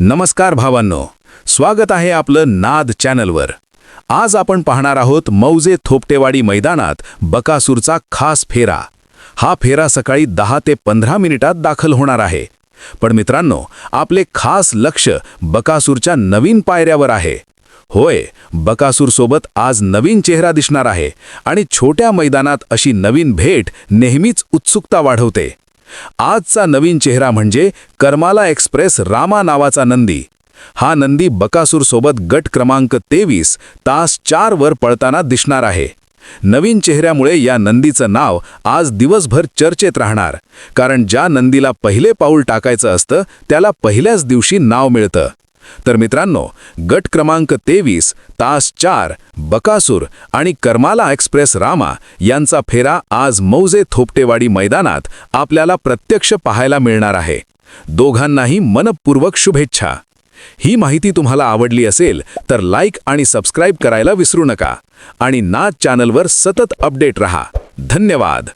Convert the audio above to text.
नमस्कार भावांनो स्वागत आहे आपलं नाद चॅनलवर. आज आपण पाहणार आहोत मौजे थोपटेवाडी मैदानात बकासूरचा खास फेरा. हा फेरा सकाळी दहा ते पंधरा मिनिटात दाखल होणार आहे. पण मित्रांनो आपले खास लक्ष बकासूरच्या नवीन पायऱ्यावर आहे. होय बकासूरसोबत आज नवीन चेहरा दिसणार आहे आणि छोट्या मैदानात अशी नवीन भेट नेहमीच उत्सुकता वाढवते. आजचा नवीन चेहरा म्हणजे कर्माला एक्सप्रेस रामा नावाचा नंदी. हा नंदी बकासूरसोबत गट क्रमांक तेवीस तास चार वर पळताना दिसणार आहे. नवीन चेहऱ्यामुळे या नंदीचं नाव आज दिवसभर चर्चेत राहणार कारण ज्या नंदीला पहिले पाऊल टाकायचं असतं त्याला पहिल्याच दिवशी नाव मिळतं. तर मित्रांनो गट क्रमांक तेवीस तास चार बकासूर आणि करमाला एक्सप्रेस रामा यांचा फेरा आज मौजे थोपटेवाडी मैदानात आपल्याला प्रत्यक्ष पाहायला मिळणार आहे. दोघांनाही मनपूर्वक शुभेच्छा. ही माहिती तुम्हाला आवडली असेल तर लाईक आणि सबस्क्राईब करायला विसरू नका. आणि नाच चॅनलवर सतत अपडेट रहा. धन्यवाद.